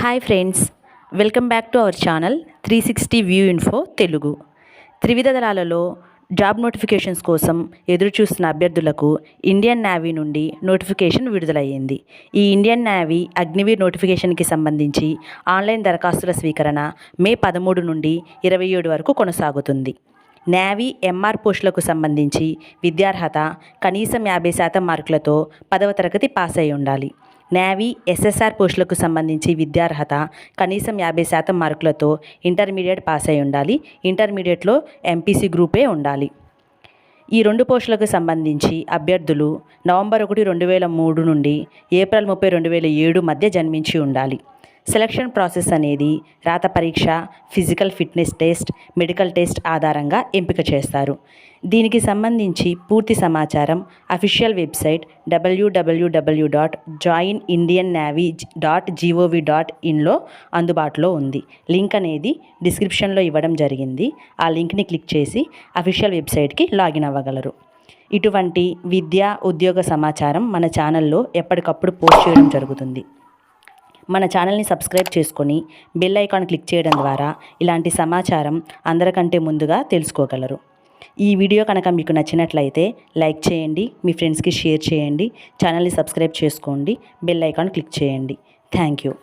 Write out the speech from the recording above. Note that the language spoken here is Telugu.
Hi friends welcome back to our channel three sixty view info Telugu. త్రివిధ దళాలలో జాబ్ నోటిఫికేషన్స్ కోసం ఎదురుచూస్తున్న అభ్యర్థులకు ఇండియన్ నేవీ నుండి నోటిఫికేషన్ విడుదలయ్యింది. ఈ ఇండియన్ నేవీ అగ్నివీర్ నోటిఫికేషన్కి సంబంధించి ఆన్లైన్ దరఖాస్తుల స్వీకరణ మే పదమూడు నుండి ఇరవై ఏడు వరకు కొనసాగుతుంది. నేవీ ఎంఆర్ పోస్టులకు సంబంధించి విద్యార్హత కనీసం యాభై శాతం మార్కులతో పదవ తరగతి పాస్ అయి ఉండాలి. నేవీ ఎస్ఎస్ఆర్ పోస్టులకు సంబంధించి విద్యార్హత కనీసం యాభై శాతం మార్కులతో ఇంటర్మీడియట్ పాస్ అయి ఉండాలి ఇంటర్మీడియట్లో ఎంపీసీ గ్రూపే ఉండాలి. ఈ రెండు పోస్టులకు సంబంధించి అభ్యర్థులు నవంబర్ ఒకటి రెండు వేల మూడు నుండి ఏప్రిల్ ముప్పై రెండు వేల ఏడు మధ్య జన్మించి ఉండాలి. సెలక్షన్ ప్రాసెస్ అనేది రాత పరీక్ష physical fitness test medical test ఆధారంగా ఎంపిక చేస్తారు. దీనికి సంబంధించి పూర్తి సమాచారం official website W W W dot join Indian navy dot G O V dot ఇన్లో అందుబాటులో ఉంది. లింక్ అనేది డిస్క్రిప్షన్లో ఇవ్వడం జరిగింది. ఆ లింక్ని క్లిక్ చేసి అఫీషియల్ వెబ్సైట్కి లాగిన్ అవ్వగలరు. ఇటువంటి విద్య ఉద్యోగ సమాచారం మన ఛానల్లో ఎప్పటికప్పుడు పోస్ట్ చేయడం జరుగుతుంది. మన ఛానల్ని సబ్స్క్రైబ్ చేసుకొని బెల్ ఐకాన్ క్లిక్ చేయడం ద్వారా ఇలాంటి సమాచారం అందరికంటే ముందుగా తెలుసుకోగలరు. ఈ వీడియో కనుక మీకు నచ్చినట్లయితే లైక్ చేయండి మీ ఫ్రెండ్స్కి షేర్ చేయండి ఛానల్ని సబ్స్క్రైబ్ చేసుకోండి బెల్ ఐకాన్ క్లిక్ చేయండి. Thank you.